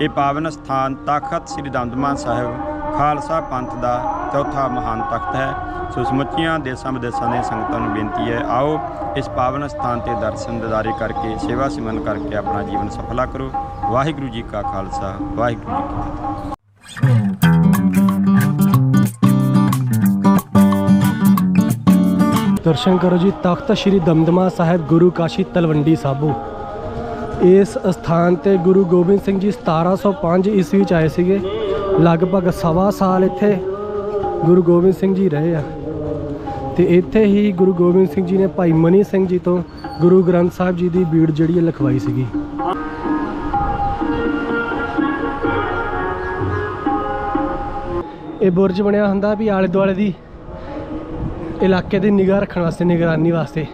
ਇਹ ਪਾਵਨ ਸਥਾਨ ਤਖਤ ਸ੍ਰੀ ਦਮਦਮਾ ਸਾਹਿਬ ਖਾਲਸਾ ਪੰਥ ਦਾ ਚੌਥਾ ਮਹਾਨ ਤਖਤ ਹੈ। ਸੋ ਸਮੁੱਚੀਆਂ ਦੇਸ਼ਾਂ ਵਿਦੇਸ਼ਾਂ ਦੀਆਂ ਸੰਗਤਾਂ ਨੂੰ ਬੇਨਤੀ ਹੈ, ਆਓ ਇਸ ਪਾਵਨ ਸਥਾਨ ਤੇ ਦਰਸ਼ਨ ਦਿਦਾਰੇ ਕਰਕੇ, ਸੇਵਾ ਸਿਮਰਨ ਕਰਕੇ ਆਪਣਾ ਜੀਵਨ ਸਫਲਾ ਕਰੋ। ਵਾਹਿਗੁਰੂ ਜੀ ਕਾ ਖਾਲਸਾ, ਵਾਹਿਗੁਰੂ ਜੀ ਕੀ ਫਤਿਹ। ਦਰਸ਼ਨ ਕਰੋ ਜੀ, ਤਖਤ ਸ੍ਰੀ ਦਮਦਮਾ ਸਾਹਿਬ ਗੁਰੂ ਕਾਸ਼ੀ ਤਲਵੰਡੀ ਸਾਬੋ। ਇਸ ਸਥਾਨ ਤੇ ਗੁਰੂ ਗੋਬਿੰਦ ਸਿੰਘ ਜੀ 1705 ਈਸਵੀ ਚ ਆਏ ਸੀਗੇ। ਲਗਭਗ ਸਵਾ ਸਾਲ ਇੱਥੇ ਗੁਰੂ ਗੋਬਿੰਦ ਸਿੰਘ ਜੀ ਰਹੇ ਆ। ਤੇ ਇੱਥੇ ਹੀ ਗੁਰੂ ਗੋਬਿੰਦ ਸਿੰਘ ਜੀ ਨੇ ਭਾਈ ਮਨੀ ਸਿੰਘ ਜੀ ਤੋਂ ਗੁਰੂ ਗ੍ਰੰਥ ਸਾਹਿਬ ਜੀ ਦੀ ਬੀੜ ਜਿਹੜੀ ਹੈ ਲਿਖਵਾਈ ਸੀਗੀ। ਇਹ ਬੁਰਜ ਬਣਿਆ ਹੁੰਦਾ ਵੀ ਆਲੇ ਦੁਆਲੇ ਦੀ ਇਲਾਕੇ ਦੀ ਨਿਗਾਹ ਰੱਖਣ ਵਾਸਤੇ, ਨਿਗਰਾਨੀ ਵਾਸਤੇ।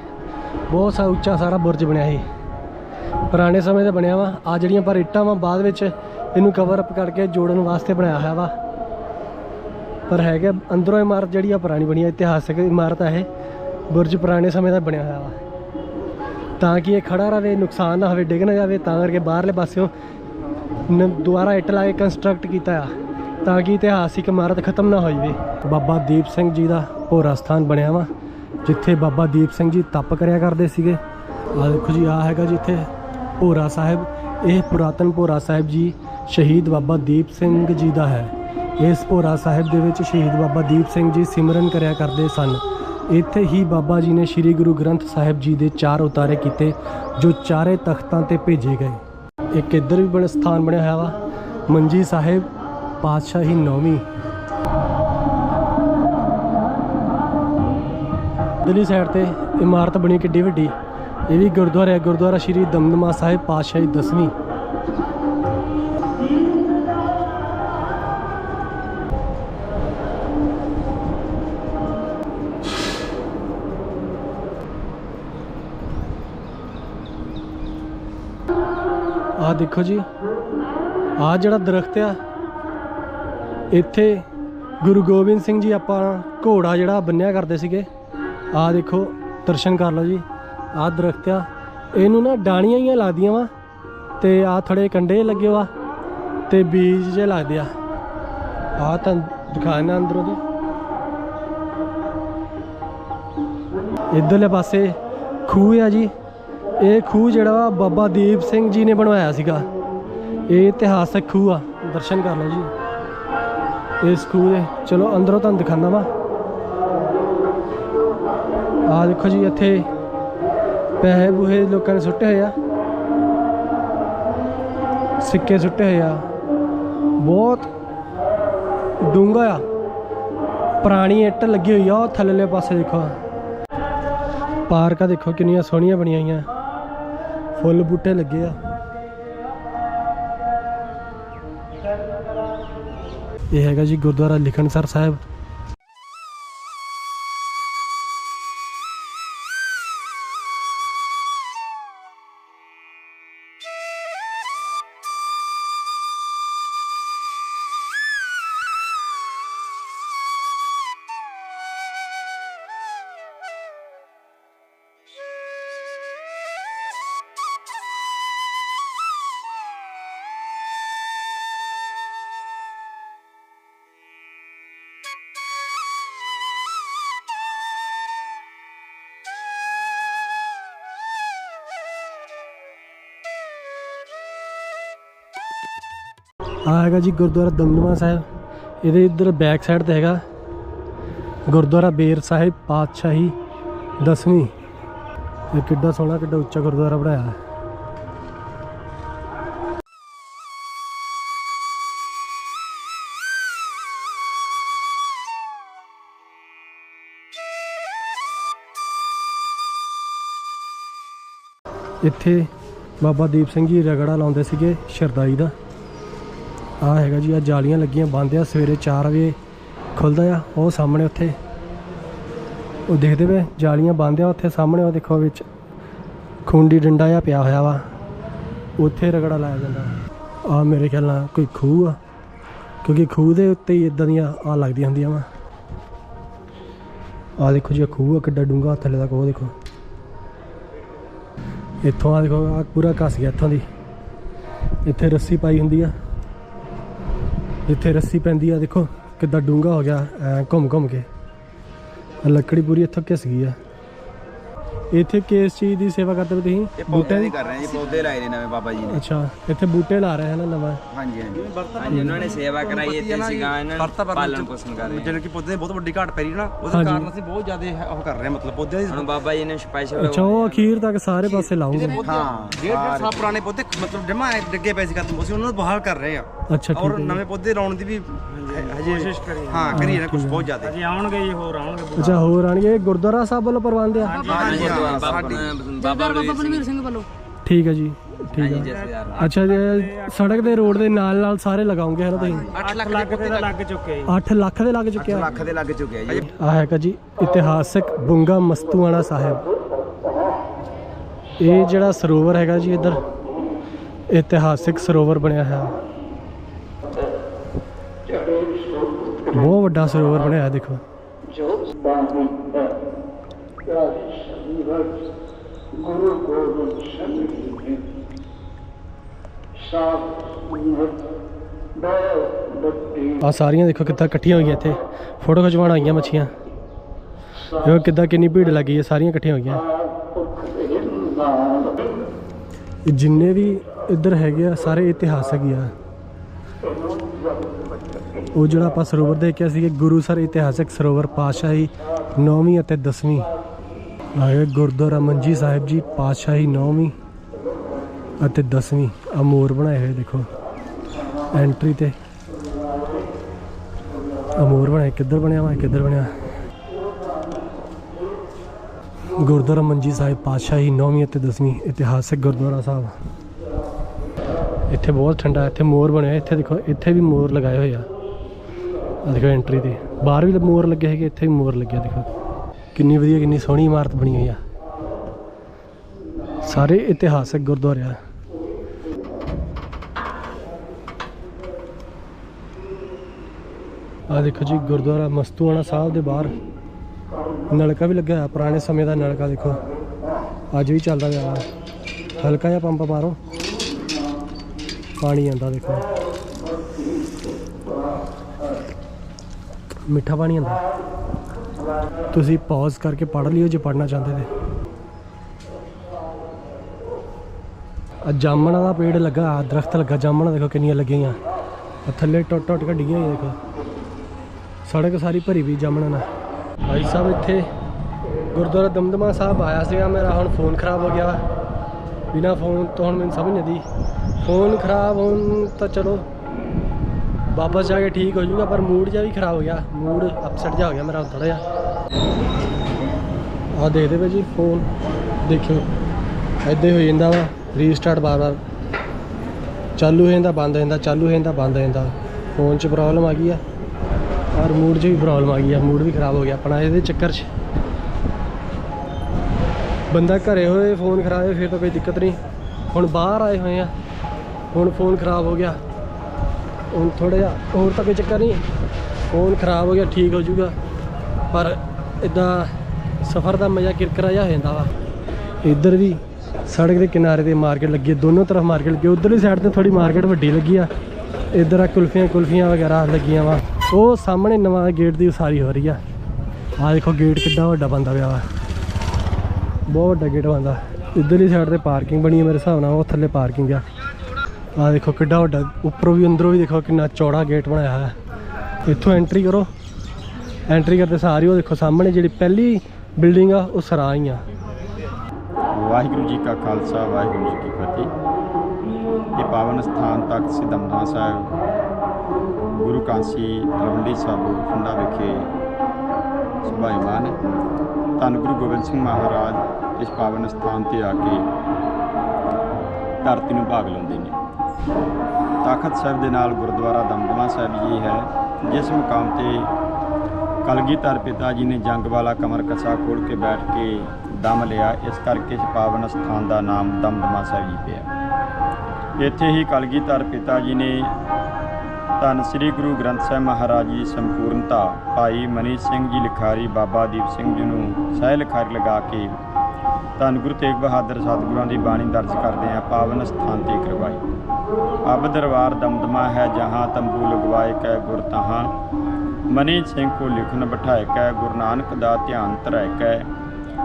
ਬਹੁਤ ਸਾ ਉੱਚਾ ਸਾਰਾ ਬੁਰਜ ਬਣਿਆ ਸੀ। ਪੁਰਾਣੇ ਸਮੇਂ ਦਾ ਬਣਿਆ ਵਾ। ਆ ਜਿਹੜੀਆਂ ਪਰ ਇੱਟਾਂ ਵਾ, ਬਾਅਦ ਵਿੱਚ ਇਹਨੂੰ ਕਵਰ ਅਪ ਕਰਕੇ ਜੋੜਨ ਵਾਸਤੇ ਬਣਾਇਆ ਹੋਇਆ ਵਾ। ਪਰ ਹੈਗਾ, ਅੰਦਰੋਂ ਇਮਾਰਤ ਜਿਹੜੀ ਆ, ਪੁਰਾਣੀ ਬਣੀ ਆ, ਇਤਿਹਾਸਕ ਇਮਾਰਤ ਆ ਇਹ। ਬੁਰਜ ਪੁਰਾਣੇ ਸਮੇਂ ਦਾ ਬਣਿਆ ਹੋਇਆ ਵਾ। ਤਾਂ ਕਿ ਇਹ ਖੜਾ ਰਵੇ, ਨੁਕਸਾਨ ਨਾ ਹੋਵੇ, ਡਿੱਗ ਨਾ ਜਾਵੇ, ਤਾਂ ਕਰਕੇ ਬਾਹਰਲੇ ਪਾਸਿਓਂ ਨ- ਦੁਬਾਰਾ ਇੱਟ ਲਾ ਕੇ ਕੰਸਟਰਕਟ ਕੀਤਾ ਆ। ਤਾਂ ਕਿ ਇਤਿਹਾਸਿਕ ਇਮਾਰਤ ਖਤਮ ਨਾ ਹੋ ਜਾਵੇ ਬਾਬਾ ਦੀਪ ਸਿੰਘ ਜੀ ਦਾ ਭੋਰਾ ਸਥਾਨ ਬਣਿਆ ਵਾ, ਜਿੱਥੇ ਬਾਬਾ ਦੀਪ ਸਿੰਘ ਜੀ ਤਪ ਕਰਿਆ ਕਰਦੇ ਸੀਗੇ। ਆ ਦੇਖੋ ਜੀ ਆ ਹੈਗਾ ਜਿੱਥੇ ਭੋਰਾ ਸਾਹਿਬ, ਇਹ ਪੁਰਾਤਨ ਭੋਰਾ ਸਾਹਿਬ ਜੀ, ਸ਼ਹੀਦ ਬਾਬਾ ਦੀਪ ਸਿੰਘ ਜੀ ਦਾ ਹੈ। ਇਸ ਭੋਰਾ ਸਾਹਿਬ ਦੇ ਵਿੱਚ ਸ਼ਹੀਦ ਬਾਬਾ ਦੀਪ ਸਿੰਘ ਜੀ ਸਿਮਰਨ ਕਰਿਆ ਕਰਦੇ ਸਨ। ਇੱਥੇ ਹੀ ਬਾਬਾ ਜੀ ਨੇ ਸ੍ਰੀ ਗੁਰੂ ਗ੍ਰੰਥ ਸਾਹਿਬ ਜੀ ਦੇ ਚਾਰ ਉਤਾਰੇ ਕੀਤੇ, ਜੋ ਚਾਰੇ ਤਖਤਾਂ ਤੇ ਭੇਜੇ ਗਏ। ਇੱਕ ਇੱਧਰ ਵੀ ਬਣ, ਸਥਾਨ ਬਣਿਆ ਹੋਇਆ ਵਾ। ਮੰਜੀ ਸਾਹਿਬ, ਪਾਤਸ਼ਾਹੀ ਨੌਵੀਂ। ਦਿੱਲੀ ਸਾਈਡ ਤੇ ਇਮਾਰਤ ਬਣੀ ਕਿੱਡੀ ਵੱਡੀ। ਇਹ ਵੀ ਗੁਰਦੁਆਰਾ ਹੈ, ਗੁਰਦੁਆਰਾ ਸ਼੍ਰੀ ਦਮਦਮਾ ਸਾਹਿਬ ਪਾਤਸ਼ਾਹੀ ਦਸਵੀਂ। ਆਹ ਦੇਖੋ ਜੀ, ਆਹ ਜਿਹੜਾ ਦਰਖਤ ਆ, ਇੱਥੇ ਗੁਰੂ ਗੋਬਿੰਦ ਸਿੰਘ ਜੀ ਆਪਾਂ ਘੋੜਾ ਜਿਹੜਾ ਬੰਨਿਆ ਕਰਦੇ ਸੀਗੇ। ਆਹ ਦੇਖੋ, ਦਰਸ਼ਨ ਕਰ ਲਓ ਜੀ। ਆਹ ਦਰਖਤ ਆ ਇਹਨੂੰ ਨਾ ਡਾਣੀਆਂ ਹੀ ਲੱਗਦੀਆਂ ਵਾ। ਤੇ ਆਹ ਥੋੜੇ ਕੰਡੇ ਲੱਗੇ ਵਾ। ਤੇ ਬੀਜ ਜੇ ਲੱਗਦੇ ਆ। ਆਹ ਤਾਂ ਦਿਖਾਣਾ ਅੰਦਰੋਂ ਦੀ। ਇਧਰਲੇ ਪਾਸੇ ਖੂਹ ਆ ਜੀ। ਇਹ ਖੂਹ ਜਿਹੜਾ ਵਾ ਬਾਬਾ ਦੀਪ ਸਿੰਘ ਜੀ ਨੇ ਬਣਵਾਇਆ ਸੀਗਾ। ਇਹ ਇਤਿਹਾਸਕ ਖੂਹ ਆ। ਦਰਸ਼ਨ ਕਰ ਲਓ ਜੀ। ਇਸ ਖੂਹ ਦੇ ਚਲੋ ਅੰਦਰੋਂ ਤੁਹਾਨੂੰ ਦਿਖਾਉਂਦਾ ਵਾ। ਆ ਦੇਖੋ ਜੀ, ਇੱਥੇ ਪੈਸੇ ਬੂਹੇ ਲੋਕਾਂ ਨੇ ਸੁੱਟੇ ਹੋਏ ਆ। ਸਿੱਕੇ ਸੁੱਟੇ ਹੋਏ ਆ। ਬਹੁਤ ਡੂੰਘਾ ਆ। ਪੁਰਾਣੀ ਇੱਟ ਲੱਗੀ ਹੋਈ ਆ, ਉਹ ਥੱਲੇਲੇ ਪਾਸੇ ਦੇਖੋ ਪਾਰਕਾਂ ਦੇਖੋ ਕਿੰਨੀਆਂ ਸੋਹਣੀਆਂ ਬਣੀਆਂ ਹੋਈਆਂ। ਫੁੱਲ ਬੂਟੇ ਲੱਗੇ ਆ। ਇਹ ਹੈਗਾ ਜੀ ਗੁਰਦੁਆਰਾ ਲਿਖਣਸਰ ਸਾਹਿਬ। ਆ ਹੈਗਾ ਜੀ ਗੁਰਦੁਆਰਾ ਦਮਦਮਾ ਸਾਹਿਬ। ਇਹਦੇ ਇੱਧਰ ਬੈਕ ਸਾਈਡ ਤੇ ਹੈਗਾ ਗੁਰਦੁਆਰਾ ਬੇਰ ਸਾਹਿਬ ਪਾਤਸ਼ਾਹੀ ਦਸਵੀਂ। ਇਹ ਕਿੱਡਾ ਸੋਹਣਾ, ਕਿੱਡਾ ਉੱਚਾ ਗੁਰਦੁਆਰਾ ਬਣਾਇਆ ਹੈ। ਇੱਥੇ ਬਾਬਾ ਦੀਪ ਸਿੰਘ ਜੀ ਰਗੜਾ ਲਾਉਂਦੇ ਸੀਗੇ ਸ਼ਰਦਾਈ ਦਾ। ਆ ਹੈਗਾ ਜੀ, ਆ ਜਾਲੀਆਂ ਲੱਗੀਆਂ, ਬੰਦ ਆ, ਸਵੇਰੇ 4 ਵਜੇ ਖੁੱਲਦਾ ਆ, ਉਹ ਸਾਹਮਣੇ ਉੱਥੇ। ਉਹ ਦੇਖਦੇ ਵੇ ਜਾਲੀਆਂ ਬੰਦ ਆ ਉੱਥੇ ਸਾਹਮਣੇ, ਉਹ ਦੇਖੋ ਵਿੱਚ ਖੁੰਡੀ ਡੰਡਾ ਆ ਪਿਆ ਹੋਇਆ ਵਾ। ਉੱਥੇ ਰਗੜਾ ਲਾਇਆ ਜਾਂਦਾ। ਆ ਮੇਰੇ ਖਿਆਲ ਨਾਲ ਕੋਈ ਖੂਹ ਆ, ਕਿਉਂਕਿ ਖੂਹ ਦੇ ਉੱਤੇ ਹੀ ਇਦਾਂ ਦੀਆਂ ਆ ਲੱਗਦੀਆਂ ਹੁੰਦੀਆਂ ਵਾ। ਆ ਦੇਖੋ ਜੀ ਆਹ ਖੂਹ ਆ, ਕਿੱਡਾ ਡੂੰਘਾ ਥੱਲੇ ਤੱਕ ਉਹ ਦੇਖੋ। ਇੱਥੋਂ ਆ ਦੇਖੋ, ਆ ਪੂਰਾ ਘਸ ਗਿਆ ਇੱਥੋਂ ਦੀ। ਇੱਥੇ ਰੱਸੀ ਪਾਈ ਹੁੰਦੀ ਆ। ਜਿੱਥੇ ਰੱਸੀ ਪੈਂਦੀ ਆ, ਦੇਖੋ ਕਿੱਦਾਂ ਡੂੰਗਾ ਹੋ ਗਿਆ, ਐਂ ਘੁੰਮ ਘੁੰਮ ਕੇ ਲੱਕੜੀ ਪੂਰੀ ਇੱਥੋਂ ਘਿਸ ਗਈ ਆ। ਇੱਥੇ ਕਿਸ ਚੀਜ਼ ਦੀ ਸੇਵਾ ਕਰਦੇ ਹੋ ਤੁਸੀਂ? ਇਹ ਪੌਦੇ ਦੀ ਕਰ ਰਹੇ ਹਾਂ ਜੀ ਪੌਦੇ ਲਾਏ ਨੇ ਨਵੇਂ ਬਾਬਾ ਜੀ ਨੇ। ਅੱਛਾ ਇੱਥੇ ਬੂਟੇ ਲਾ ਰਹੇ ਹਨ ਨਵਾਂ? ਹਾਂਜੀ ਹਾਂਜੀ। ਹਾਂਜੀ ਉਹਨਾਂ ਨੇ ਸੇਵਾ ਕਰਾਈ ਇੱਥੇ ਸੀਗਾ ਇਹਨਾਂ ਨੂੰ ਪਾਲਣ ਪੋਸ਼ਣ ਕਰ ਰਹੇ ਜਿਵੇਂ ਕਿ ਪੌਦੇ ਦੀ ਬਹੁਤ ਵੱਡੀ ਘਾਟ ਪੈ ਰਹੀ ਨਾ ਉਹਦੇ ਹਾਂਜੀ। ਕਾਰਨ ਅਸੀਂ ਬਹੁਤ ਜ਼ਿਆਦਾ ਉਹ ਕਰ ਰਹੇ ਹਾਂ ਮਤਲਬ ਪੌਦਿਆਂ ਦੀ ਹੁਣ ਬਾਬਾ ਜੀ ਨੇ ਸਪੈਸ਼ਲ ਅੱਛਾ ਉਹ ਅਖੀਰ ਤੱਕ ਸਾਰੇ ਪਾਸੇ ਲਾਉਂਗੇ। ਹਾਂ ਡੇਢ ਡੇਢ ਸਾਲ ਪੁਰਾਣੇ ਪੌਦੇ ਮਤਲਬ ਜਮਾ ਡਿੱਗੇ ਪਏ ਸੀ ਖਤਮ ਹੋ ਸੀ ਉਹਨਾਂ ਨੂੰ ਬਹਾਲ ਕਰ ਰਹੇ ਆ ਅੱਛਾ ਔਰ ਠੀਕ ਹੈ ਨਵੇਂ ਪੌਦੇ ਲਾਉਣ ਦੀ ਵੀ ਹਜੇ ਕੋਸ਼ਿਸ਼ ਕਰੀ ਹਾਂ ਕਰੀ ਨਾ ਕੁਝ ਬਹੁਤ ਜ਼ਿਆਦਾ। ਅੱਛਾ ਹੋਰ ਆਣਗੇ ਗੁਰਦੁਆਰਾ ਸਾਹਿਬ ਵੱਲੋਂ ਪ੍ਰਬੰਧ ਆ? ਹਾਂਜੀ। ਹਾਂ ਸਾਡੀ ਬਾਬਾ ਬਲਵੀਰ ਸਿੰਘ। ਠੀਕ ਹੈ ਜੀ ਠੀਕ ਹੈ। ਅੱਛਾ ਜੀ ਸੜਕ ਦੇ ਰੋਡ ਦੇ ਨਾਲ ਨਾਲ ਸਾਰੇ ਲਗਾਉਂਗੇ ਹਨਾ ਤੁਸੀਂ? 8 ਲੱਖ ਦੇ ਪੌਦੇ ਲੱਗ 8 ਲੱਖ ਦੇ ਲੱਗ ਚੁੱਕਿਆ ਲੱਖ ਦੇ ਲੱਗ ਚੁੱਕਿਆ ਜੀ। ਆ ਹੈਗਾ ਜੀ ਇਤਿਹਾਸਕ ਬੁੰਗਾ ਮਸਤੂਆਣਾ ਸਾਹਿਬ। ਇਹ ਜਿਹੜਾ ਸਰੋਵਰ ਹੈਗਾ ਜੀ ਇੱਧਰ ਇਤਿਹਾਸਕ ਸਰੋਵਰ ਬਣਿਆ ਹੈ ਬਹੁਤ ਵੱਡਾ ਸਰੋਵਰ ਬਣਿਆ ਹੈ ਦੇਖੋ। ਗੁਰੂ ਗੋਬਿੰਦ ਸਿੰਘ ਜੀ ਨੇ ਆ ਸਾਰੀਆਂ ਦੇਖੋ ਕਿੱਦਾਂ ਇਕੱਠੀਆਂ ਹੋਈਆਂ ਇੱਥੇ। ਫੋਟੋ ਖਿਚਵਾਉਣ ਆਈਆਂ ਮੱਛੀਆਂ। ਦੇਖੋ ਕਿੱਦਾਂ ਕਿੰਨੀ ਭੀੜ ਲੱਗੀ ਹੈ, ਸਾਰੀਆਂ ਇਕੱਠੀਆਂ ਹੋਈਆਂ। ਇਹ ਜਿੰਨੇ ਵੀ ਇੱਧਰ ਹੈਗੇ ਆ, ਸਾਰੇ ਇਤਿਹਾਸਕ ਹੀ ਆ। ਉਹ ਜਿਹੜਾ ਆਪਾਂ ਸਰੋਵਰ ਦੇਖਿਆ ਸੀ ਗੁਰੂਸਰ ਇਤਿਹਾਸਕ ਸਰੋਵਰ, ਪਾਤਸ਼ਾਹੀ 9ਵੀਂ ਅਤੇ 10ਵੀਂ ਆਏ ਗੁਰਦੁਆਰਾ ਮੰਜੀ ਸਾਹਿਬ ਜੀ, ਪਾਤਸ਼ਾਹੀ 9ਵੀਂ ਅਤੇ 10ਵੀਂ ਆ ਮੋਰ ਬਣਾਏ ਹੋਏ ਦੇਖੋ। ਐਂਟਰੀ ਤੇ ਅਮੋਰ ਬਣਾਇਆ ਕਿੱਧਰ ਬਣਿਆ ਵਾ, ਕਿੱਧਰ ਬਣਿਆ? ਗੁਰਦੁਆਰਾ ਮੰਜੀ ਸਾਹਿਬ, ਪਾਤਸ਼ਾਹੀ 9ਵੀਂ ਅਤੇ 10ਵੀਂ ਇਤਿਹਾਸਕ ਗੁਰਦੁਆਰਾ ਸਾਹਿਬ। ਇੱਥੇ ਬਹੁਤ ਠੰਡਾ, ਇੱਥੇ ਮੋਰ ਬਣਿਆ, ਇੱਥੇ ਦੇਖੋ, ਇੱਥੇ ਵੀ ਮੋਰ ਲਗਾਏ ਹੋਏ ਆ। ਆ ਦੇਖੋ ਐਂਟਰੀ ਤੇ। ਬਾਹਰ ਵੀ ਮੋਰ ਲੱਗੇ ਹੈਗੇ, ਇੱਥੇ ਵੀ ਮੋਰ ਲੱਗਿਆ, ਦੇਖੋ। ਕਿੰਨੀ ਵਧੀਆ, ਕਿੰਨੀ ਸੋਹਣੀ ਇਮਾਰਤ ਬਣੀ ਹੋਈ ਆ। ਸਾਰੇ ਇਤਿਹਾਸਕ ਗੁਰਦੁਆਰੇ ਆ। ਆ ਦੇਖੋ ਜੀ, ਗੁਰਦੁਆਰਾ ਮਸਤੂਆਣਾ ਸਾਹਿਬ ਦੇ ਬਾਹਰ। ਨਲਕਾ ਵੀ ਲੱਗਾ ਹੋਇਆ, ਪੁਰਾਣੇ ਸਮੇਂ ਦਾ ਨਲਕਾ ਦੇਖੋ। ਅੱਜ ਵੀ ਚੱਲਦਾ ਪਿਆ ਵਾ। ਹਲਕਾ ਜਿਹਾ ਪੰਪ ਮਾਰੋ ਪਾਣੀ ਆਂਦਾ ਦੇਖੋ। ਮਿੱਠਾ ਪਾਣੀ ਆਂਦਾ ਤੁਸੀਂ ਪੌਜ਼ ਕਰਕੇ ਪੜ੍ਹ ਲਿਓ ਜੇ ਪੜ੍ਹਨਾ ਚਾਹੁੰਦੇ ਤੇ ਆ ਜਾਮਣਾ ਦਾ ਪੇੜ ਲੱਗਾ ਦਰਖਤ ਲੱਗਾ, ਜਾਮਣਾ ਦੇਖੋ ਕਿੰਨੀਆਂ ਲੱਗੀਆਂ। ਆ ਥੱਲੇ ਟੁੱਟ ਟੁੱਟ ਕੇ ਡਿੱਗੀਆਂ ਹੋਈਆਂ ਦੇਖੋ। ਸੜਕ ਸਾਰੀ ਭਰੀ ਵੀ ਜਾਮਣਾ ਨਾਲ। ਭਾਈ ਸਾਹਿਬ ਇੱਥੇ ਗੁਰਦੁਆਰਾ ਦਮਦਮਾ ਸਾਹਿਬ ਆਇਆ ਸੀਗਾ, ਮੇਰਾ ਹੁਣ ਫੋਨ ਖਰਾਬ ਹੋ ਗਿਆ ਬਿਨਾ ਫੋਨ ਤੋਂ ਹੁਣ ਮੈਨੂੰ ਸਮਝ ਨਹੀਂ ਆਦੀ ਫੋਨ ਖਰਾਬ ਹੋਣ ਤਾਂ ਚਲੋ। ਵਾਪਸ ਜਾ ਕੇ ਠੀਕ ਹੋ ਜਾਊਗਾ, ਪਰ ਮੂਡ ਜਿਹਾ ਵੀ ਖਰਾਬ ਹੋ ਗਿਆ। ਮੂਡ ਅਪਸੈਟ ਜਿਹਾ ਹੋ ਗਿਆ ਮੇਰਾ ਥੋੜਾ ਜਿਹਾ। ਆਹ ਦੇਖਦੇ ਪਏ ਜੀ ਫੋਨ ਦੇਖਿਓ। ਐਦਾਂ ਹੋ ਜਾਂਦਾ ਵਾ ਰੀਸਟਾਰਟ ਬਾਰ-ਬਾਰ ਚਾਲੂ ਹੋ ਜਾਂਦਾ, ਬੰਦ ਹੋ ਜਾਂਦਾ, ਚਾਲੂ ਹੋ ਜਾਂਦਾ, ਬੰਦ ਹੋ ਜਾਂਦਾ। ਫੋਨ 'ਚ ਪ੍ਰੋਬਲਮ ਆ ਗਈ ਆ। ਔਰ ਮੂਡ 'ਚ ਵੀ ਪ੍ਰੋਬਲਮ ਆ ਗਈ ਆ ਮੂਡ ਵੀ ਖਰਾਬ ਹੋ ਗਿਆ ਆਪਣਾ, ਇਹਦੇ ਚੱਕਰ 'ਚ। ਬੰਦਾ ਘਰੇ ਹੋਏ ਫੋਨ ਖਰਾਬ ਹੋਏ, ਫਿਰ ਤਾਂ ਕੋਈ ਦਿੱਕਤ ਨਹੀਂ। ਹੁਣ ਬਾਹਰ ਆਏ ਹੋਏ ਆ, ਹੁਣ ਫੋਨ ਖਰਾਬ ਹੋ ਗਿਆ। ਹੁਣ ਥੋੜਾ ਜਿਹਾ ਹੋਰ ਤਾਂ ਕੋਈ ਚੱਕਰ ਨਹੀਂ। ਫੋਨ ਖਰਾਬ ਹੋ ਗਿਆ, ਠੀਕ ਹੋ ਜਾਊਗਾ। ਪਰ ਇਦਾਂ ਸਫ਼ਰ ਦਾ ਮਜ਼ਾ ਕਿਰਕਰਾ ਜਿਹਾ ਹੋ ਜਾਂਦਾ ਵਾ। ਇੱਧਰ ਵੀ ਸੜਕ ਦੇ ਕਿਨਾਰੇ ਤੇ ਮਾਰਕੀਟ ਲੱਗੀ ਹੈ ਦੋਨੋਂ ਤਰਫ ਮਾਰਕੀਟ ਲੱਗੀ ਹੈ ਉਧਰਲੀ ਸਾਈਡ ਤੇ ਥੋੜੀ ਮਾਰਕੀਟ ਵੱਡੀ ਲੱਗੀ ਆ। ਇੱਧਰ ਆ ਕੁਲਫੀਆਂ ਕੁਲਫੀਆਂ ਵਗੈਰਾ ਲੱਗੀਆਂ ਵਾ। ਉਹ ਸਾਹਮਣੇ ਨਵਾਂ ਗੇਟ ਦੀ ਉਸਾਰੀ ਹੋ ਰਹੀ ਆ। ਆ ਦੇਖੋ ਗੇਟ ਕਿੱਡਾ ਵੱਡਾ ਬੰਦਾ ਪਿਆ ਵਾ। ਬਹੁਤ ਵੱਡਾ ਗੇਟ ਬੰਦਾ ਇੱਧਰਲੀ ਸਾਈਡ ਤੇ ਪਾਰਕਿੰਗ ਬਣੀ ਹੈ ਮੇਰੇ ਹਿਸਾਬ ਨਾਲ, ਉਹ ਥੱਲੇ ਪਾਰਕਿੰਗ ਆ। ਆ ਦੇਖੋ ਕਿੱਡਾ ਵੱਡਾ, ਉੱਪਰੋਂ ਵੀ ਅੰਦਰੋਂ ਵੀ ਦੇਖੋ ਕਿੰਨਾ ਚੌੜਾ ਗੇਟ ਬਣਾਇਆ ਹੈ। ਇੱਥੋਂ ਐਂਟਰੀ ਕਰੋ। ਐਂਟਰੀ ਕਰਦੇ ਸਾਰੀ ਉਹ ਦੇਖੋ ਸਾਹਮਣੇ ਜਿਹੜੀ ਪਹਿਲੀ ਬਿਲਡਿੰਗ ਆ, ਉਹ ਸਰਾਂ ਹੀ ਆ। ਵਾਹਿਗੁਰੂ ਜੀ ਕਾ ਖਾਲਸਾ, ਵਾਹਿਗੁਰੂ ਜੀ ਕੀ ਫਤਿਹ। ਇਹ ਪਾਵਨ ਸਥਾਨ ਤਖਤ ਸ੍ਰੀ ਦਮਦਮਾ ਸਾਹਿਬ, ਗੁਰੂ ਕਾਂਸੀ ਤਲਵੰਡੀ ਸਾਬੋ ਫੰਡਾ ਵਿਖੇ ਸੁਭਾਈਮਾਨ ਹੈ। ਧੰਨ ਗੁਰੂ ਗੋਬਿੰਦ ਸਿੰਘ ਮਹਾਰਾਜ ਇਸ ਪਾਵਨ ਸਥਾਨ ਤੇ ਆ ਕੇ ਧਰਤੀ ਨੂੰ ਭਾਗ ਲਾਉਂਦੇ ਨੇ। ਤਾਖਤ ਸਾਹਿਬ ਦੇ ਨਾਲ ਗੁਰਦੁਆਰਾ ਦਮਦਮਾ ਸਾਹਿਬ ਜੀ ਹੈ, ਜਿਸ ਮੁਕਾਮ ਤੇ ਕਲਗੀਧਰ ਪਿਤਾ ਜੀ ਨੇ ਜੰਗ ਵਾਲਾ ਕਮਰ ਕਸਾ ਖੋਲ ਕੇ ਬੈਠ ਕੇ ਦਮ ਲਿਆ, ਇਸ ਕਰਕੇ ਇਸ ਪਾਵਨ ਸਥਾਨ ਦਾ ਨਾਮ ਦਮਦਮਾ ਸਾਹਿਬ ਜੀ ਪਿਆ। ਇੱਥੇ ਹੀ ਕਲਗੀਧਰ ਪਿਤਾ ਜੀ ਨੇ ਧੰਨ ਸ੍ਰੀ ਗੁਰੂ ਗ੍ਰੰਥ ਸਾਹਿਬ ਮਹਾਰਾਜ ਜੀ ਸੰਪੂਰਨਤਾ ਭਾਈ ਮਨੀ ਸਿੰਘ ਜੀ ਲਿਖਾਰੀ ਬਾਬਾ ਦੀਪ ਸਿੰਘ ਜੀ ਨੂੰ ਸਹਿ ਲਿਖਾਰੀ ਲਗਾ ਕੇ ਧੰਨ ਗੁਰੂ ਤੇਗ ਬਹਾਦਰ ਸਤਿਗੁਰਾਂ ਦੀ ਬਾਣੀ ਦਰਜ ਕਰਦੇ ਆ ਪਾਵਨ ਸਥਾਨ ਤੇ ਕਰਵਾਈ। ਅਬ ਦਰਬਾਰ ਦਮਦਮਾ ਹੈ ਜਹਾਂ ਤੰਬੂ ਲਗਵਾਏ ਕੈ ਗੁਰ ਤਹਾਂ। ਮਨੀ ਸਿੰਘ ਕੋ ਲਿਖਨ ਬਿਠਾਏ ਕੈ ਗੁਰੂ ਨਾਨਕ ਦਾ ਧਿਆਨ ਧਰੈ ਕੈ।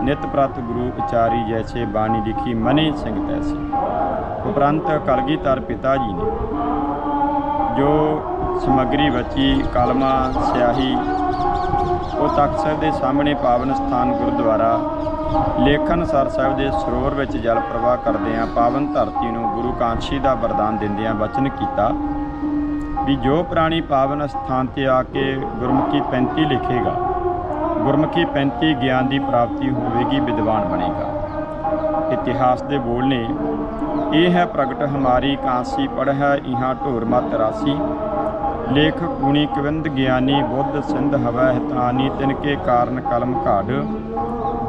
ਨਿਤ ਪ੍ਰਤ ਗੁਰੂ ਉਚਾਰੀ ਜੈਸੇ ਬਾਣੀ ਲਿਖੀ ਮਨੀ ਸਿੰਘ ਤੈਸੇ। ਉਪਰੰਤ ਕਲਗੀਧਰ ਪਿਤਾ ਜੀ ਨੇ, ਜੋ ਸਮੱਗਰੀ ਬਚੀ, ਕਲਮਾ ਸਿਆਹੀ, ਉਹ ਤਖਤ ਸਾਹਿਬ ਦੇ ਸਾਹਮਣੇ ਪਾਵਨ ਸਥਾਨ ਗੁਰਦੁਆਰਾ ਲੇਖਨ ਸਰ ਸਾਹਿਬ ਦੇ ਸਰੋਵਰ ਵਿੱਚ ਜਲ ਪ੍ਰਵਾਹ ਕਰਦਿਆਂ ਪਾਵਨ ਧਰਤੀ ਨੂੰ ਗੁਰੂ ਕਾਂਸ਼ੀ ਦਾ ਵਰਦਾਨ ਦਿੰਦਿਆਂ ਵਚਨ ਕੀਤਾ। ਵੀ ਜੋ ਪ੍ਰਾਣੀ ਪਾਵਨ ਸਥਾਨ ਤੇ ਆ ਕੇ ਗੁਰਮੁਖੀ 35 ਲਿਖੇਗਾ, ਗੁਰਮੁਖੀ 35 ਗਿਆਨ ਦੀ ਪ੍ਰਾਪਤੀ ਹੋਵੇਗੀ, ਵਿਦਵਾਨ ਬਣੇਗਾ। ਇਤਿਹਾਸ ਦੇ ਬੋਲ ਨੇ, ਇਹ ਹੈ ਪ੍ਰਗਟ ਹਮਾਰੀ ਕਾਂਸੀ, ਪੜ੍ਹ ਇਹਾਂ ਢੋਰ ਮਤ ਰਾਸੀ। ਲੇਖ ਗੁਣੀ ਕਵਿੰਦ ਗਿਆਨੀ ਬੁੱਧ ਸਿੰਧ ਹਵੈ ਹਿਤਾਨੀ, ਤਿਨਕੇ ਕਾਰਨ ਕਲਮ ਘਾੜ।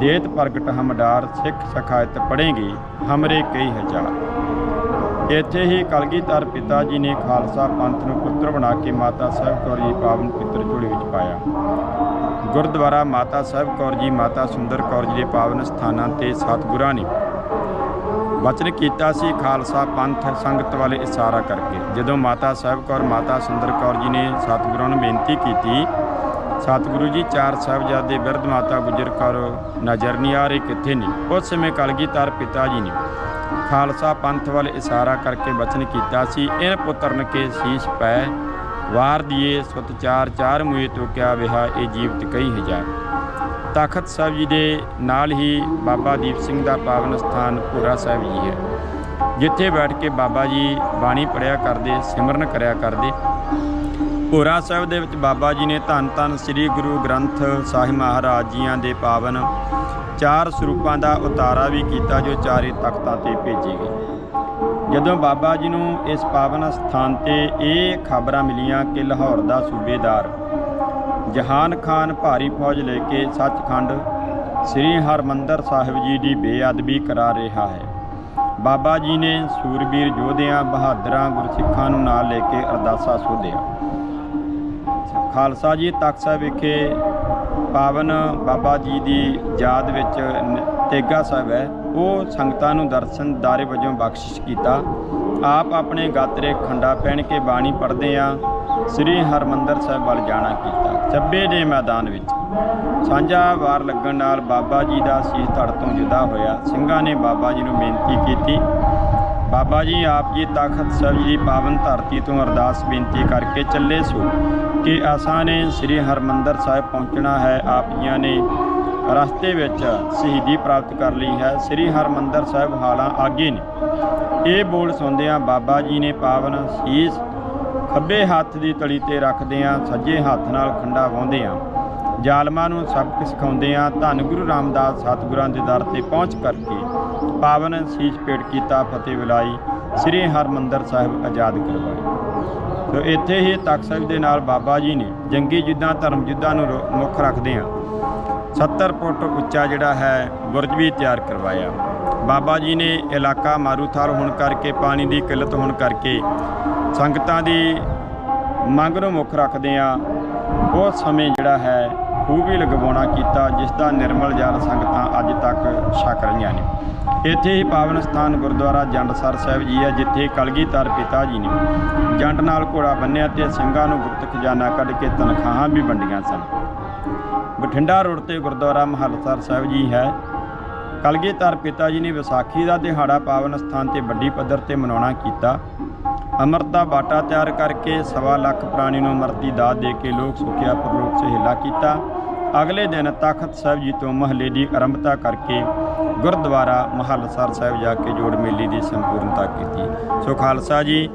ਦੇਤ ਪ੍ਰਗਟ ਹਮਡਾਰ ਸਿੱਖ ਸਖਾਇਤ ਪੜੇਗੀ ਹਮਰੇ ਕਈ ਹਜ਼ਾਰ। ਇੱਥੇ ਹੀ ਕਲਗੀਧਰ ਪਿਤਾ ਜੀ ਨੇ ਖਾਲਸਾ ਪੰਥ ਨੂੰ ਪੁੱਤਰ ਬਣਾ ਕੇ ਮਾਤਾ ਸਾਹਿਬ ਕੌਰ ਜੀ ਪਾਵਨ ਪਿੱਤਰ ਝੋਲੀ ਵਿੱਚ ਪਾਇਆ। ਗੁਰਦੁਆਰਾ ਮਾਤਾ ਸਾਹਿਬ ਕੌਰ ਜੀ, ਮਾਤਾ ਸੁੰਦਰ ਕੌਰ ਜੀ ਦੇ ਪਾਵਨ ਸਥਾਨਾਂ ਤੇ ਸਤਿਗੁਰਾਂ ਨੇ ਵਚਨ ਕੀਤਾ ਸੀ ਖਾਲਸਾ ਪੰਥ ਸੰਗਤ ਵਾਲੇ ਇਸ਼ਾਰਾ ਕਰਕੇ। ਜਦੋਂ ਮਾਤਾ ਸਾਹਿਬ ਕੌਰ, ਮਾਤਾ ਸੁੰਦਰ ਕੌਰ ਜੀ ਨੇ ਸਤਿਗੁਰਾਂ ਨੂੰ ਬੇਨਤੀ ਕੀਤੀ ਸਤਿਗੁਰੂ ਜੀ, ਚਾਰ ਸਾਹਿਬਜ਼ਾਦੇ ਬਿਰਧ ਮਾਤਾ ਗੁਜਰ ਕੌਰ ਨਜ਼ਰ ਨਹੀਂ ਆ ਰਹੇ, ਕਿੱਥੇ ਨੇ? ਉਸ ਸਮੇਂ ਕਲਗੀਧਰ ਪਿਤਾ ਜੀ ਨੇ ਖਾਲਸਾ ਪੰਥ ਵੱਲ ਇਸ਼ਾਰਾ ਕਰਕੇ ਵਚਨ ਕੀਤਾ ਸੀ। ਇਨ ਪੁੱਤਰਨ ਕੇ ਸੀਸ ਪੈ, ਵਾਰ ਦੀਏ ਸੁਤ ਚਾਰ ਚਾਰ ਮੂਏ ਤੋਂ ਕਿਆ ਵਿਹਾ, ਇਹ ਜੀਵਤ ਕਈ ਹਜ਼ਾਰ। ਤਖਤ ਸਾਹਿਬ ਜੀ ਦੇ ਨਾਲ ਹੀ ਬਾਬਾ ਦੀਪ ਸਿੰਘ ਦਾ ਪਾਵਨ ਸਥਾਨ ਪੂਰਾ ਸਾਹਿਬ ਜੀ ਹੈ। ਜਿੱਥੇ ਬੈਠ ਕੇ ਬਾਬਾ ਜੀ ਬਾਣੀ ਪੜਿਆ ਕਰਦੇ, ਸਿਮਰਨ ਕਰਿਆ ਕਰਦੇ ਪੂਰਾ ਸਾਹਿਬ ਦੇ ਵਿੱਚ ਬਾਬਾ ਜੀ ਨੇ ਧੰਨ ਧੰਨ ਸ੍ਰੀ ਗੁਰੂ ਗ੍ਰੰਥ ਸਾਹਿਬ ਮਹਾਰਾਜ ਜੀਆਂ ਦੇ ਪਾਵਨ ਚਾਰ ਸਰੂਪਾਂ ਦਾ ਉਤਾਰਾ ਵੀ ਕੀਤਾ ਜੋ ਚਾਰੇ ਤਖਤਾਂ ਤੇ ਭੇਜੀ ਗਏ। ਜਦੋਂ ਬਾਬਾ ਜੀ ਨੂੰ ਇਸ ਪਾਵਨ ਸਥਾਨ ਤੇ ਇਹ ਖਬਰਾਂ ਮਿਲੀਆਂ ਕਿ ਲਾਹੌਰ ਦਾ ਸੂਬੇਦਾਰ ਜਹਾਨ ਖਾਨ ਭਾਰੀ ਫੌਜ ਲੈ ਕੇ ਸੱਚਖੰਡ ਸ੍ਰੀ ਹਰਮੰਦਰ ਸਾਹਿਬ ਜੀ ਦੀ ਬੇਅਦਬੀ ਕਰਾ ਰਿਹਾ ਹੈ, ਬਾਬਾ ਜੀ ਨੇ ਸੂਰਬੀਰ ਯੋਧਿਆਂ, ਬਹਾਦਰਾਂ, ਗੁਰਸਿੱਖਾਂ ਨੂੰ ਨਾਲ ਲੈ ਕੇ ਅਰਦਾਸਾ ਸੋਧਿਆ। ਖਾਲਸਾ ਜੀ ਤਖਤ ਸਾਹਿਬ ਵਿਖੇ ਪਾਵਨ ਬਾਬਾ ਜੀ ਦੀ ਯਾਦ ਵਿੱਚ ਤੇਗਾ ਸਾਹਿਬ ਹੈ। ਉਹ ਸੰਗਤਾਂ ਨੂੰ ਦਰਸ਼ਨ ਦਾਰੇ ਵਜੋਂ ਬਖਸ਼ਿਸ਼ ਕੀਤਾ। ਆਪ ਆਪਣੇ ਗਾਤਰੇ ਖੰਡਾ ਪਹਿਨ ਕੇ ਬਾਣੀ ਪੜ੍ਹਦੇ ਆ। ਸ੍ਰੀ ਹਰਮੰਦਰ ਸਾਹਿਬ ਵੱਲ ਜਾਣਾ ਕੀਤਾ। ਚੱਬੇ ਦੇ ਮੈਦਾਨ ਵਿੱਚ ਸਾਂਝਾ ਵਾਰ ਲੱਗਣ ਨਾਲ ਬਾਬਾ ਜੀ ਦਾ ਸੀਸ ਧੜ ਤੋਂ ਜੁਦਾ ਹੋਇਆ। ਸਿੰਘਾਂ ਨੇ ਬਾਬਾ ਜੀ ਨੂੰ ਬੇਨਤੀ ਕੀਤੀ ਬਾਬਾ ਜੀ, ਆਪ ਜੀ ਤਖਤ ਸਾਹਿਬ ਜੀ ਦੀ ਪਾਵਨ ਧਰਤੀ ਤੋਂ ਅਰਦਾਸ ਬੇਨਤੀ ਕਰਕੇ ਚੱਲੇ ਸੋ ਕਿ ਅਸਾਂ ਨੇ ਸ੍ਰੀ ਹਰਮੰਦਰ ਸਾਹਿਬ ਪਹੁੰਚਣਾ ਹੈ। ਆਪ ਜੀਆਂ ਨੇ ਰਸਤੇ ਵਿੱਚ ਸ਼ਹੀਦੀ ਪ੍ਰਾਪਤ ਕਰ ਲਈ ਹੈ। ਸ੍ਰੀ ਹਰਮੰਦਰ ਸਾਹਿਬ ਹਾਲਾਂ ਆਗੇ ਨੇ। ਇਹ ਬੋਲ ਸੁਣਦਿਆਂ ਬਾਬਾ ਜੀ ਨੇ ਪਾਵਨ ਸੀਸ ਖੱਬੇ ਹੱਥ ਦੀ ਤਲੀ ਤੇ ਰੱਖਦਿਆਂ ਸੱਜੇ ਹੱਥ ਨਾਲ ਖੰਡਾ ਵਾਹੁੰਦਿਆਂ ਜ਼ਾਲਮਾਂ ਨੂੰ ਸਬਕ ਸਿਖਾਉਂਦਿਆਂ ਧੰਨ ਗੁਰੂ ਰਾਮਦਾਸ ਸਤਿਗੁਰਾਂ ਦੇ ਦਰ ਤੇ ਪਹੁੰਚ ਕਰਕੇ ਪਾਵਨ ਸੀਸ ਪੇਟ ਕੀਤਾ ਫਤਿਹ ਵਿਲਾਈ ਸ੍ਰੀ ਹਰਮੰਦਰ ਸਾਹਿਬ ਆਜ਼ਾਦ ਕਰਵਾਈ ਸੋ ਇੱਥੇ ਹੀ ਤਖਤ ਸਾਹਿਬ ਦੇ ਨਾਲ ਬਾਬਾ ਜੀ ਨੇ ਜੰਗੀ ਯੁੱਧਾਂ ਧਰਮ ਯੁੱਧਾਂ ਨੂੰ ਰੋ- ਮੁੱਖ ਰੱਖਦਿਆਂ 70 ਫੁੱਟ ਉੱਚਾ ਜਿਹੜਾ ਹੈ ਬੁਰਜ ਵੀ ਤਿਆਰ ਕਰਵਾਇਆ। ਬਾਬਾ ਜੀ ਨੇ ਇਲਾਕਾ ਮਾਰੂਥਲ ਹੋਣ ਕਰਕੇ, ਪਾਣੀ ਦੀ ਕਿੱਲਤ ਹੋਣ ਕਰਕੇ ਸੰਗਤਾਂ ਦੀ ਮੰਗ ਨੂੰ ਮੁੱਖ ਰੱਖਦਿਆਂ ਉਹ ਸਮੇਂ ਜਿਹੜਾ ਹੈ ਖੂਹ ਵੀ ਲਗਵਾਉਣਾ ਕੀਤਾ, ਜਿਸ ਦਾ ਨਿਰਮਲ ਜਲ ਸੰਗਤਾਂ ਅੱਜ ਤੱਕ ਛਕ ਰਹੀਆਂ ਨੇ। ਇੱਥੇ ਹੀ ਪਾਵਨ ਸਥਾਨ ਗੁਰਦੁਆਰਾ ਜੰਡਸਰ ਸਾਹਿਬ ਜੀ ਹੈ, ਜਿੱਥੇ ਕਲਗੀਧਰ ਪਿਤਾ ਜੀ ਨੇ ਜੰਡ ਨਾਲ ਘੋੜਾ ਬੰਨਿਆ ਤੇ ਸਿੰਘਾਂ ਨੂੰ ਗੁਪਤ ਖਜ਼ਾਨਾ ਕੱਢ ਕੇ ਤਨਖਾਹਾਂ ਵੀ ਵੰਡੀਆਂ ਸਨ। ਬਠਿੰਡਾ ਰੋਡ ਤੇ ਗੁਰਦੁਆਰਾ ਮਹਲਸਰ ਸਾਹਿਬ ਜੀ ਹੈ। ਕਲਗੀਧਰ ਪਿਤਾ ਜੀ ਨੇ ਵਿਸਾਖੀ ਦਾ ਦਿਹਾੜਾ ਪਾਵਨ ਸਥਾਨ ਤੇ ਵੱਡੀ ਪੱਧਰ ਤੇ ਮਨਾਉਣਾ ਕੀਤਾ। ਅੰਮ੍ਰਿਤ ਦਾ ਬਾਟਾ ਤਿਆਰ ਕਰਕੇ ਸਵਾ ਲੱਖ ਪ੍ਰਾਣੀ ਨੂੰ ਅੰਮ੍ਰਿਤ ਦੀ ਦਾਤ ਦੇ ਕੇ ਲੋਕ ਸੁਖਿਆ ਪਰਲੋਕ ਸਹੇਲਾ ਕੀਤਾ। ਅਗਲੇ ਦਿਨ ਤਖਤ ਸਾਹਿਬ ਜੀ ਤੋਂ ਮਹੱਲੇ ਦੀ ਆਰੰਭਤਾ ਕਰਕੇ ਗੁਰਦੁਆਰਾ ਮਹਲਸਰ ਸਾਹਿਬ ਜਾ ਕੇ ਜੋੜ ਮੇਲੇ ਦੀ ਸੰਪੂਰਨਤਾ ਕੀਤੀ। ਸੋ ਖਾਲਸਾ ਜੀ,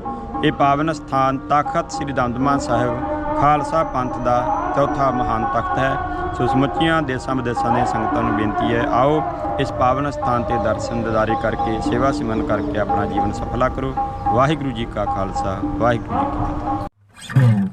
ਇਹ ਪਾਵਨ ਸਥਾਨ ਤਖਤ ਸ੍ਰੀ ਦਮਦਮਾ ਸਾਹਿਬ ਖਾਲਸਾ ਪੰਥ ਦਾ ਚੌਥਾ ਮਹਾਨ ਤਖਤ ਹੈ। ਸੋ ਸਮੁੱਚੀਆਂ ਦੇਸ਼ਾਂ ਵਿਦੇਸ਼ਾਂ ਦੀਆਂ ਸੰਗਤਾਂ ਨੂੰ ਬੇਨਤੀ ਹੈ, ਆਓ ਇਸ ਪਾਵਨ ਸਥਾਨ ਤੇ ਦਰਸ਼ਨ ਦਿਦਾਰੇ ਕਰਕੇ, ਸੇਵਾ ਸਿਮਰਨ ਕਰਕੇ ਆਪਣਾ ਜੀਵਨ ਸਫਲਾ ਕਰੋ। ਵਾਹਿਗੁਰੂ ਜੀ ਕਾ ਖਾਲਸਾ, ਵਾਹਿਗੁਰੂ ਜੀ ਕੀ ਫਤਿਹ।